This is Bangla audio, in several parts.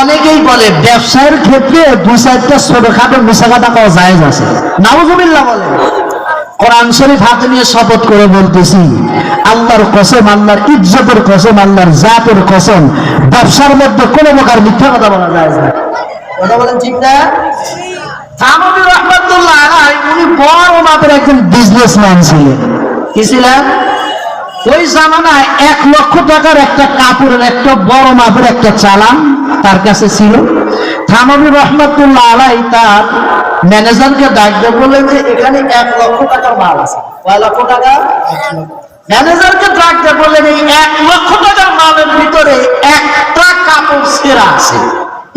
অনেকেই বলে ব্যবসায়ের ক্ষেত্রে দু চারটা ছোটখাটো মিশা কথা কওয়া জায়েজ আছে। নাউজুবিল্লাহ বলে, কোরআন শরীফ হাতে নিয়ে শপথ করে বলতেছি, আল্লাহর কসম, আল্লাহর ইজ্জতের কসম, আল্লাহর জাতের কসম, ব্যবসার মধ্যে কোনো প্রকার মিথ্যা কথা বলা যায় না। কথা বলেন ঠিক না? থানবী রহমতুল্লাহ উনি বড় মাপের একজন বিজনেসম্যান ছিলেন। কি ছিলেন? ওই জামানায় এক লক্ষ টাকার একটা কাপড়ের, একটা বড় মাপের একটা চালান তার কাছে ছিল। থানবী রহমতুল্লাহ আলাই তার ম্যানেজারকে ডাকতে বলে যে, এখানে এক লক্ষ টাকার মাল আছে। কয় লক্ষ টাকা? ম্যানেজারকে ডাকতে বললেন, এই এক লক্ষ টাকার মালের ভিতরে একটা কাপড় ছেঁড়া আছে,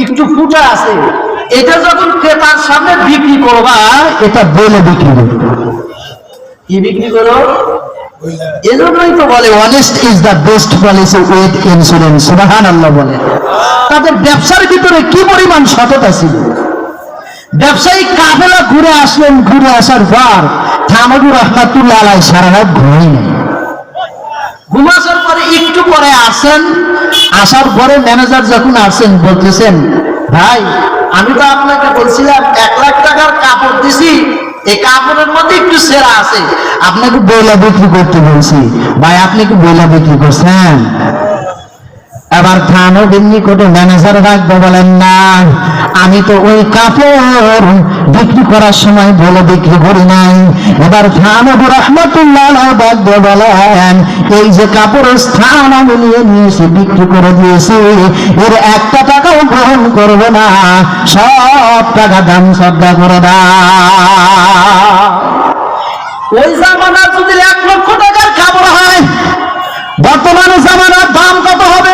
একটু ফুটা আছে। এটা যখন ক্রেতার সামনে বিক্রি করবা, এটা বলে বিক্রি করবে। কি বিক্রি করো? এজন্যই তো বলে honest is the best policy with insurance সুবাহান আল্লাহ বলে। তাদের ব্যবসার ভিতরে কি পরিমাণ সততা ছিল? ব্যবসায়ী কাফেলা ঘুরে আসলেন, ঘুরে আসার পর থামদুর রহমাতুল্লাহ আলাই সারা রাত ঘুমাই নাই। ঘুমাসার পরে একটু পরে আসেন, আসার পরে ম্যানেজার যখন আসেন, বলতেছেন, ভাই, আমি তো আপনাকে বলছিলাম এক লাখ টাকার কাপড় দিছি এই কাপড়ের মধ্যে একটু সেরা আছে। আপনাকে বইলা বিক্রি করতে বলছি। ভাই, আপনি কি বইলা বিক্রি করছেন? নিকটে ম্যানেজার রাখব বলেন, না, আমি তো ওই কাপড় বিক্রি করার সময় বলে বিক্রি করি নাই। এবার থানব রহমতুল্লাহ বাদ্য বলেন, এই যে কাপড়ের স্থান আমি নিয়ে নিয়েছি, বিক্রি করে দিয়েছি, এর একটা গ্রহণ করব না। সব টাকা দাম শ্রদ্ধা করে দা ওই জামানার যদি এক লক্ষ টাকার কাপড় হয়, বর্তমানে জামানার দাম কত হবে?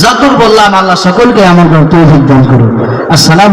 যতুর বললাম, আল্লাহ সকলকে আমার তৌফিক দান করুন আসসালাম